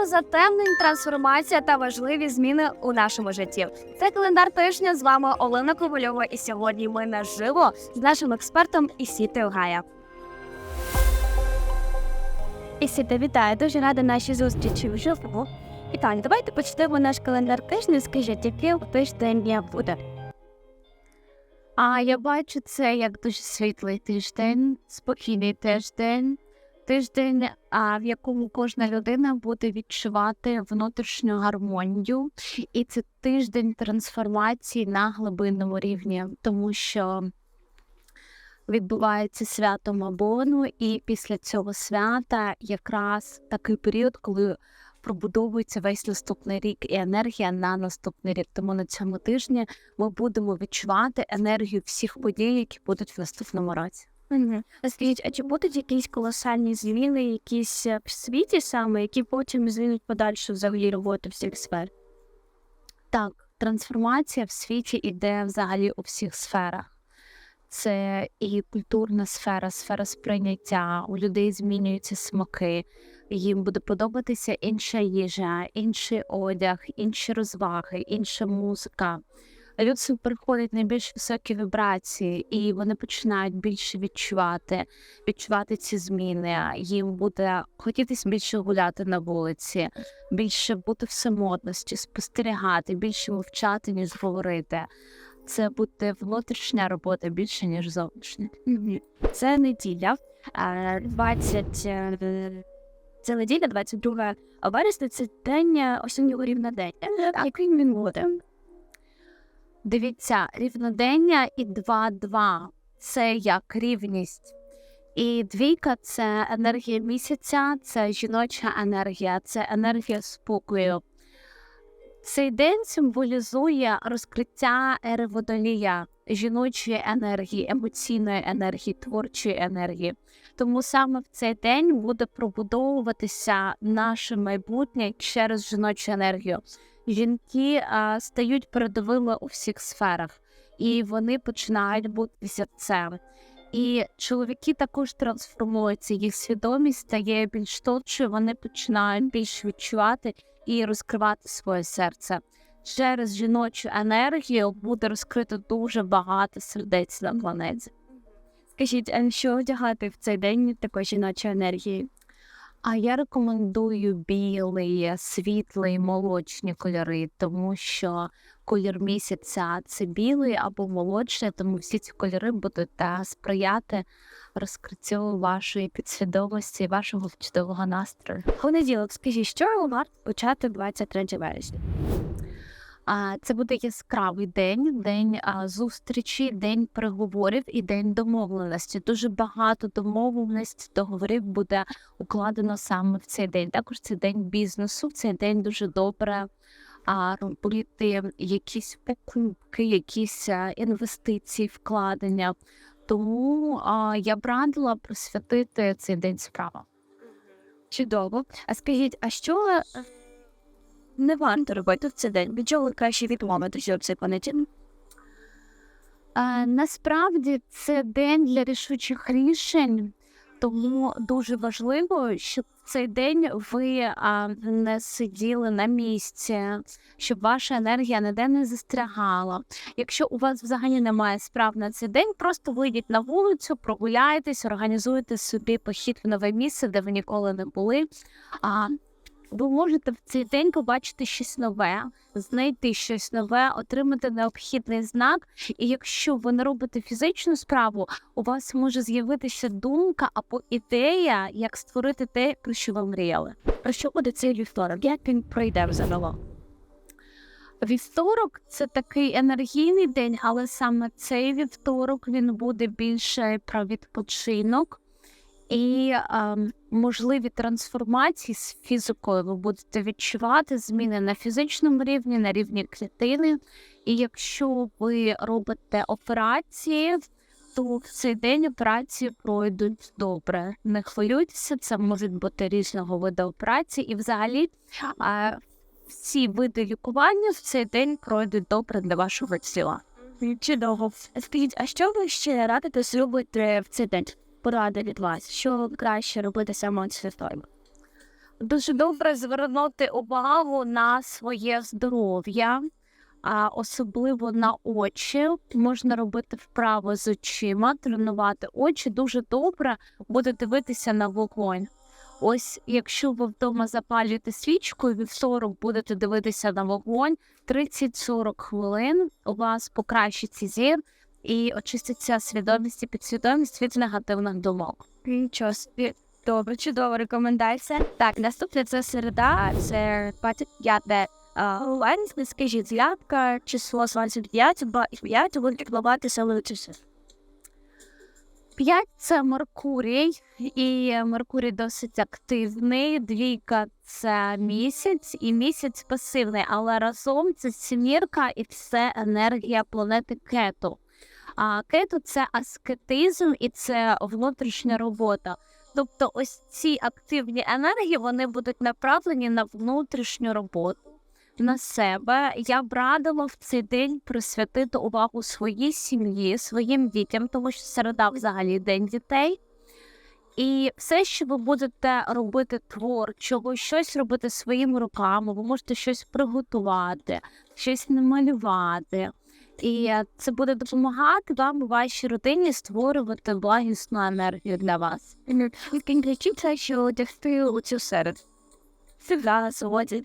Розбор затемнень, трансформація та важливі зміни у нашому житті. Це календар тижня. З вами Олена Ковальова. І сьогодні ми наживо з нашим експертом Ісітою Гая. Ісіта, вітаю. Дуже рада нашій зустрічі вживу. І Таня, давайте почнемо наш календар тижня. Скажіть, який тиждень буде? А я бачу це як дуже світлий тиждень, спокійний тиждень, тиждень, в якому кожна людина буде відчувати внутрішню гармонію, і це тиждень трансформації на глибинному рівні, тому що відбувається свято Мабону, і після цього свята якраз такий період, коли пробудовується весь наступний рік і енергія на наступний рік. Тому на цьому тижні ми будемо відчувати енергію всіх подій, які будуть в наступному році. Угу. Скажіть, а чи будуть якісь колосальні зміни, якісь е, в світі саме, які потім змінять подальшу взагалі роботу всіх сфер? Так, трансформація в світі іде взагалі у всіх сферах. Це і культурна сфера, сфера сприйняття. У людей змінюються смаки, їм буде подобатися інша їжа, інший одяг, інші розваги, інша музика. Люди переходять на більш високі вібрації, і вони починають більше відчувати, відчувати ці зміни. Їм буде хотітись більше гуляти на вулиці, більше бути в самотності, спостерігати, більше мовчати, ніж говорити. Це буде внутрішня робота більше, ніж зовнішня. Це неділя, е, 20... е, Це неділя, 22 вересня, це день е, осіннього рівнодення. Який він буде? Дивіться, рівнодення і 2-2 це як рівність. І двійка це енергія місяця, це жіноча енергія, це енергія спокою. Цей день символізує розкриття ери водолія, жіночої енергії, емоційної енергії, творчої енергії. Тому саме в цей день буде пробудовуватися наше майбутнє через жіночу енергію. Жінки а, стають передовими у всіх сферах, і вони починають бути зірцем. І чоловіки також трансформуються, їх свідомість стає більш тоншою, вони починають більш відчувати і розкривати своє серце. Через жіночу енергію буде розкрито дуже багато сердець на планеті. Скажіть, а що одягати в цей день такої жіночої енергії? А я рекомендую білий, світлий, молочні кольори, тому що колір місяця це білий або молочний, тому всі ці кольори будуть та, сприяти розкриттю вашої підсвідомості, вашого чудового настрою. Понеділок, скажіть, що варто почати 23 вересня? А це буде яскравий день, день а, зустрічі, день переговорів і день домовленості. Дуже багато домовленості, договорів буде укладено саме в цей день. Також це день бізнесу. В цей день дуже добре а, робити якісь покупки, якісь а, інвестиції, вкладення. Тому а, я б радила присвятити цей день справам. Чудово. А скажіть, а що е, не варто робити в цей день? Від чого краще відмовитися цей понеділок? Насправді це день для рішучих рішень, тому дуже важливо, щоб в цей день ви а, не сиділи на місці, щоб ваша енергія ніде не застрягала. Якщо у вас взагалі немає справ на цей день, просто вийдіть на вулицю, прогуляйтесь, організуйте собі похід в нове місце, де ви ніколи не були. А ви можете в цей день побачити щось нове, знайти щось нове, отримати необхідний знак. І якщо ви не робите фізичну справу, у вас може з'явитися думка або ідея, як створити те, про що ви мріяли. Про що буде цей вівторок? Як він пройде взагалі? Вівторок це такий енергійний день, але саме цей вівторок він буде більше про відпочинок. І е, можливі трансформації з фізикою ви будете відчувати зміни на фізичному рівні, на рівні клітини. І якщо ви робите операції, то в цей день операції пройдуть добре. Не хвилюйтеся, це можуть бути різного виду операцій, і взагалі всі види лікування в цей день пройдуть добре для вашого тіла. Чудово. Скажіть, а що ви ще радите зробити в цей день? Поради від вас, що краще робити саме з? Дуже добре звернути увагу на своє здоров'я, а особливо на очі. Можна робити вправо з очима, тренувати очі. Дуже добре буде дивитися на вогонь. Ось, якщо ви вдома запалюєте свічку і вівторок будете дивитися на вогонь 30-40 хвилин, у вас покращиться зір і очиститься свідомість і підсвідомість від негативних думок. Нічого собі. Добре, чудова рекомендація. Так, наступне це середа, це 25 Ланське, скажіть, як число 25, бо 5 буде рекламуватися лучше. П'ять це Меркурій, і Меркурій досить активний. Двійка це місяць, і місяць пасивний, але разом це сімірка і це енергія планети Кету. А кету це аскетизм і це внутрішня робота. Тобто, ось ці активні енергії вони будуть направлені на внутрішню роботу. На себе я б радила в цей день присвятити увагу своїй сім'ї, своїм дітям, тому що середа взагалі день дітей. І все, що ви будете робити творчого, щось робити своїми руками, ви можете щось приготувати, щось намалювати. І це буде допомагати вам у вашій родині створювати благісну енергію для вас. Відкінчиться, що одягти у цю серед. Всегда сьогодні.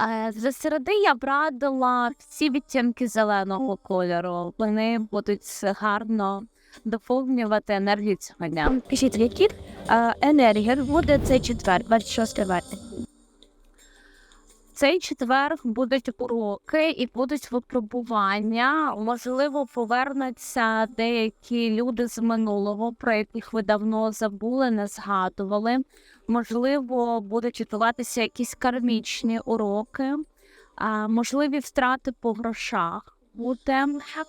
Е, Для середи я б радила всі відтінки зеленого кольору. Вони будуть гарно доповнювати енергію цього дня. Скажіть, які е, енергія буде цей четвер, 26 вересня? Цей четвер будуть уроки і будуть випробування. Можливо, повернуться деякі люди з минулого, про яких ви давно забули, не згадували. Можливо, будуть відбуватися якісь кармічні уроки, можливі втрати по грошах. Буде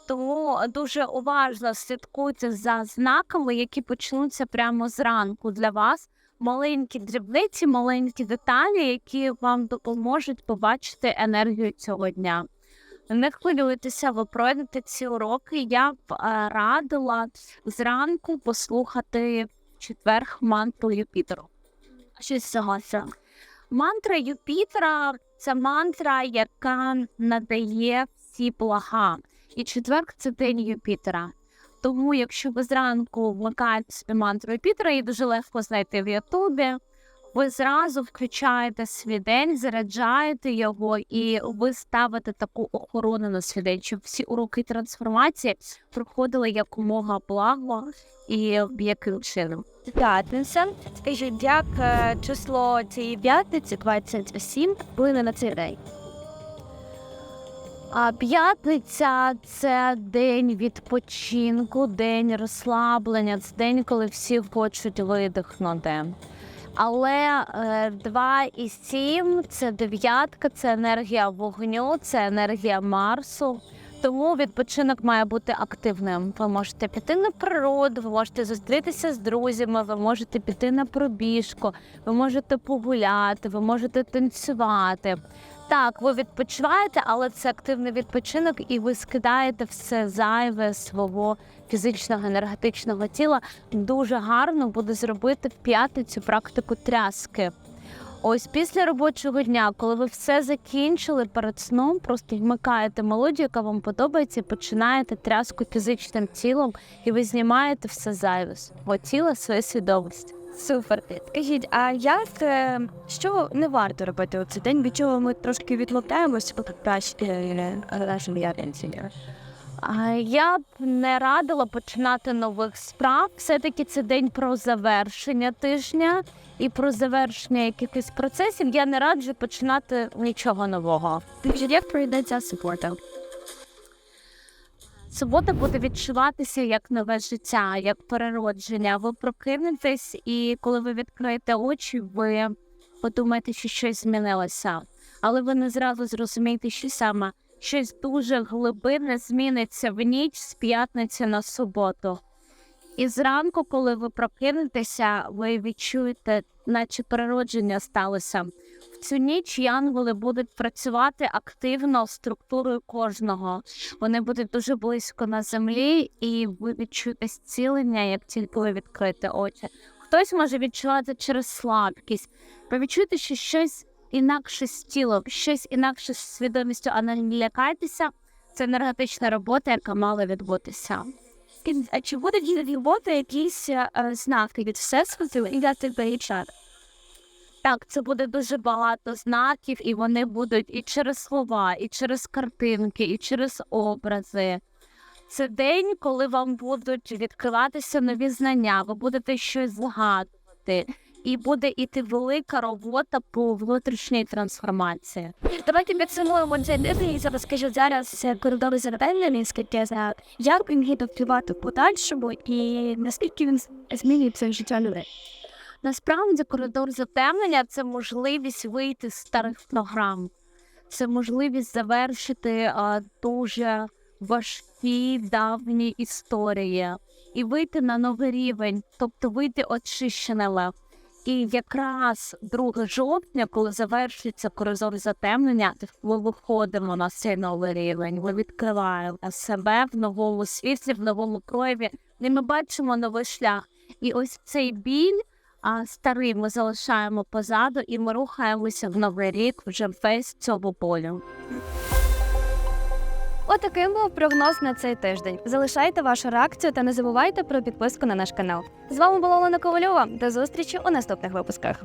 тому дуже уважно слідкуйте за знаками, які почнуться прямо зранку для вас. Маленькі дрібниці, маленькі деталі, які вам допоможуть побачити енергію цього дня. Не хвилюйтеся, ви пройдете ці уроки. Я б е, радила зранку послухати в четверг мантру Юпітеру. Що з цього? Мантра Юпітера це мантра, яка надає всі блага. І четверг це день Юпітера. Тому, якщо ви зранку вмикаєте собі мантру Юпітера, її дуже легко знайти в Ютубі. Ви зразу включаєте свій день, заряджаєте його, і ви ставите таку охорону на свій день, щоб всі уроки трансформації проходили якомога благо і яким чином. П'ятниця. Скажіть, як е, число цієї п'ятниці, 27, вплине на цей день? А п'ятниця це день відпочинку, день розслаблення, це день, коли всі хочуть видихнути. Але е, 2 і 7 – це дев'ятка, це енергія вогню, це енергія Марсу. Тому відпочинок має бути активним. Ви можете піти на природу, ви можете зустрітися з друзями, ви можете піти на пробіжку, ви можете погуляти, ви можете танцювати. Так, ви відпочиваєте, але це активний відпочинок, і ви скидаєте все зайве свого фізичного енергетичного тіла. Дуже гарно буде зробити в п'ятницю практику тряски. Ось після робочого дня, коли ви все закінчили перед сном, просто вмикаєте мелодію, яка вам подобається, і починаєте тряску фізичним тілом, і ви знімаєте все зайве свого тіла, своєї свідомості. Супер. Скажіть, а як е, що не варто робити у цей день? Від чого ми трошки відмовляємося, бо краще нашим яренці? А Я б не радила починати нових справ. Все-таки це день про завершення тижня і про завершення якихось процесів. Я не раджу починати нічого нового. Скажіть, як пройдеться субота? Субота буде відчуватися як нове життя, як переродження. Ви прокинетесь, і коли ви відкриєте очі, ви подумаєте, що щось змінилося. Але ви не зразу зрозумієте, що саме щось дуже глибинне зміниться в ніч з п'ятниці на суботу. І зранку, коли ви прокинетеся, ви відчуєте, наче переродження сталося. В цю ніч янголи будуть працювати активно структурою кожного. Вони будуть дуже близько на землі, і ви відчуєте зцілення, як тільки ви відкрите очі. Хтось може відчувати через слабкість. Ви відчуєте, що щось інакше з тілом, щось інакше з свідомістю, а не лякайтеся. Це енергетична робота, яка мала відбутися. А чи будуть від роботи якісь е, знаки від всесвіту і для тебе і чат? Так, це буде дуже багато знаків, і вони будуть і через слова, і через картинки, і через образи. Це день, коли вам будуть відкриватися нові знання, ви будете щось згадувати, і буде іти велика робота по внутрішній трансформації. Давайте підсумуємо цей день і зараз скажу зараз е, коридори зеркальні, скільки за як він буде впливати в подальшому і наскільки він змінює це життя людей. Насправді коридор затемнення це можливість вийти з старих програм, це можливість завершити а, дуже важкі давні історії і вийти на новий рівень, тобто вийти очищеними. І якраз 2 жовтня, коли завершується коридор затемнення, ми виходимо на цей новий рівень. Ми відкриваємо себе в новому світлі, в новому прояві, і ми бачимо новий шлях. І ось цей біль а старий ми залишаємо позаду, і ми рухаємося в новий рік вже без цього болю. Отаким був прогноз на цей тиждень. Залишайте вашу реакцію та не забувайте про підписку на наш канал. З вами була Олена Ковальова. До зустрічі у наступних випусках.